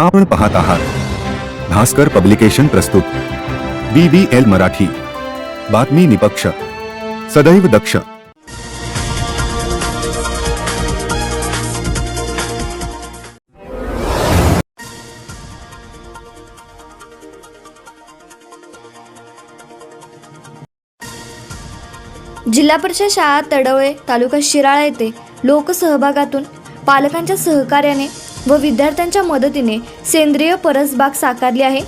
आपण पाहत आहात. भास्कर पब्लिकेशन प्रस्तुत. B B L Marathi. बातमी निपक्ष. सदैव दक्ष. जिल्हा परिषद शाळा तडवळे तालुका शिराळा येथे लोकसहभागातून पालकांच्या सहकार्याने व विद्यार्थ्यांच्या मदतीने सेंद्रिय परसबाग साकारली आहे.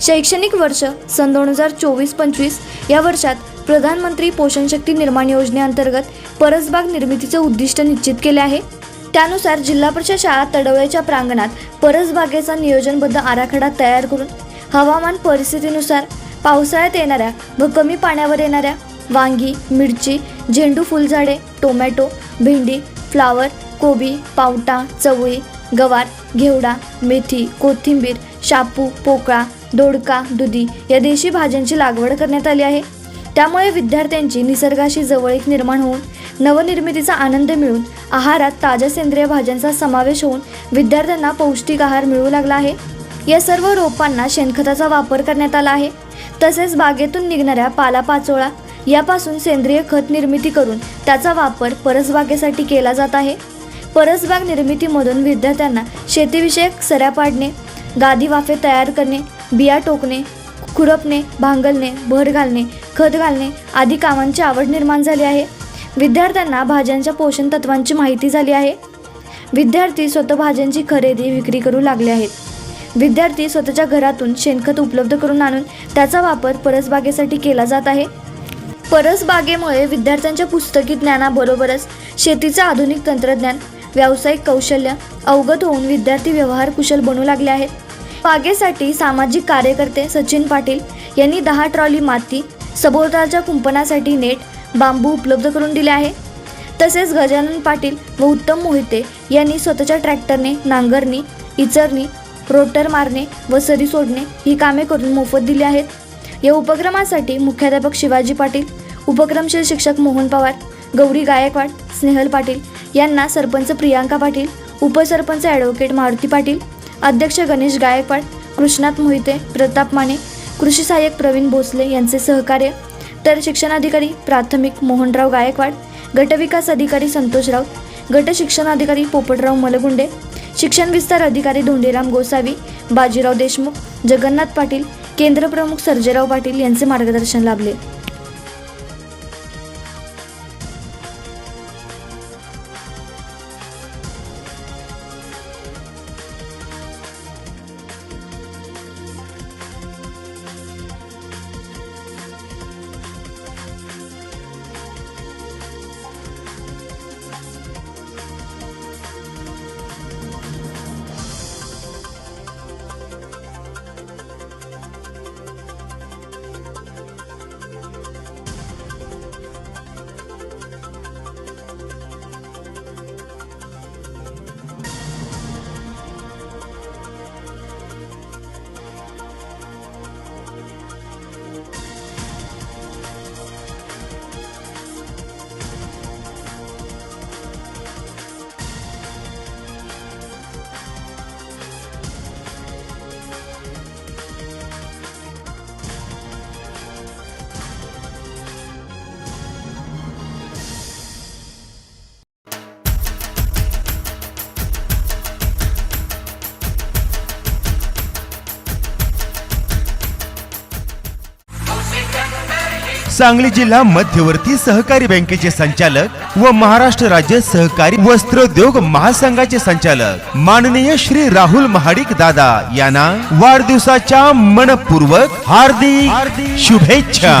शैक्षणिक वर्ष सन दोन हजार चोवीस पंचवीस या वर्षात प्रधानमंत्री पोषण शक्ती निर्माण योजनेअंतर्गत परसबाग निर्मितीचे उद्दिष्ट निश्चित केले आहे. त्यानुसार जिल्हा परिषद शाळा तडवळ्याच्या प्रांगणात परसबागेचा नियोजनबद्ध आराखडा तयार करून हवामान परिस्थितीनुसार पावसाळ्यात येणाऱ्या व कमी पाण्यावर येणाऱ्या वांगी मिरची झेंडू फुलझाडे टोमॅटो भेंडी फ्लावर कोबी पावटा चवळी गवार घेवडा मेथी कोथिंबीर शापू पोकळा दोडका दुधी या देशी भाज्यांची लागवड करण्यात आली आहे. त्यामुळे विद्यार्थ्यांची निसर्गाशी जवळीक निर्माण होऊन नवनिर्मितीचा आनंद मिळून आहारात ताज्या सेंद्रिय भाज्यांचा समावेश होऊन विद्यार्थ्यांना पौष्टिक आहार मिळू लागला आहे. या सर्व रोपांना शेणखताचा वापर करण्यात आला आहे. तसेच बागेतून निघणाऱ्या पालापाचोळा यापासून सेंद्रिय खत निर्मिती करून त्याचा वापर परसबागेसाठी केला जात आहे. परसबाग निर्मितीमधून विद्यार्थ्यांना शेतीविषयक सऱ्या पाडणे गादी वाफे तयार करणे बिया टोकणे खुरपणे भांगलणे भर घालणे खत घालणे आदी कामांची आवड निर्माण झाली आहे. विद्यार्थ्यांना भाज्यांच्या पोषण तत्वांची माहिती झाली आहे. विद्यार्थी स्वतः भाज्यांची खरेदी विक्री करू लागले आहेत. विद्यार्थी स्वतःच्या घरातून शेणखत उपलब्ध करून आणून त्याचा वापर परसबागेसाठी केला जात आहे. परसबागेमुळे विद्यार्थ्यांच्या पुस्तकी ज्ञानाबरोबरच शेतीचं आधुनिक तंत्रज्ञान व्यावसायिक कौशल्य अवगत होऊन विद्यार्थी व्यवहार कुशल बनू लागले आहेत. बागेसाठी सामाजिक कार्यकर्ते सचिन पाटील यांनी दहा ट्रॉली माती सभोवतालच्या कुंपणासाठी नेट बांबू उपलब्ध करून दिले आहे. तसेच गजानन पाटील व उत्तम मोहिते यांनी स्वतःच्या ट्रॅक्टरने नांगरणी इचरणी रोटर मारणे व सरी सोडणे ही कामे करून मोफत दिली आहेत. या उपक्रमासाठी मुख्याध्यापक शिवाजी पाटील उपक्रमशील शिक्षक मोहन पवार गौरी गायकवाड स्नेहल पाटील यांना सरपंच प्रियांका पाटील उपसरपंच ॲडव्होकेट मारुती पाटील अध्यक्ष गणेश गायकवाड कृष्णात मोहिते प्रताप माने कृषी सहाय्यक प्रवीण भोसले यांचे सहकार्य तर शिक्षणाधिकारी प्राथमिक मोहनराव गायकवाड गटविकास अधिकारी संतोष राऊत गट शिक्षणाधिकारी पोपटराव मलगुंडे शिक्षण विस्तार अधिकारी धोंडीराम गोसावी बाजीराव देशमुख जगन्नाथ पाटील केंद्रप्रमुख सर्जेराव पाटील यांचे मार्गदर्शन लाभले. सांगली जिल्हा मध्यवर्ती सहकारी बँकेचे संचालक व महाराष्ट्र राज्य सहकारी वस्त्रोद्योग महासंघाचे संचालक. माननीय श्री राहुल महाडिक दादा यांना वाढदिवसाच्या मनपूर्वक हार्दिक शुभेच्छा.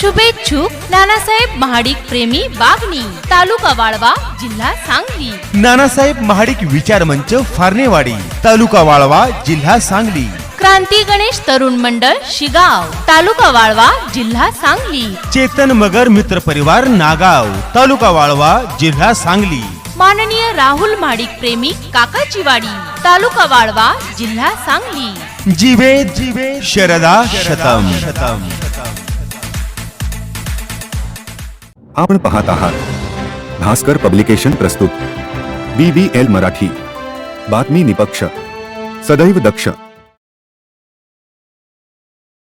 शुभेच्छुक नानासाहेब महाडिक प्रेमी बागणी तालुका वाळवा जिल्हा सांगली. नानासाहेब महाडिक विचार मंच फारणेवाडी तालुका वाळवा जिल्हा सांगली. क्रांती गणेश तरुण मंडळ शिगाव तालुका वाळवा जिल्हा सांगली. चेतन मगर मित्र परिवार नागाव तालुका वाळवा जिल्हा सांगली. माननीय राहुल महाडिक प्रेमी काकाची वाडी तालुका वाळवा जिल्हा सांगली. जीवे जीवे शरदा शतम शतम. आपण पाहत आहात भास्कर पब्लिकेशन प्रस्तुत. B B L Marathi. बातमी निपक्ष. सदैव दक्ष.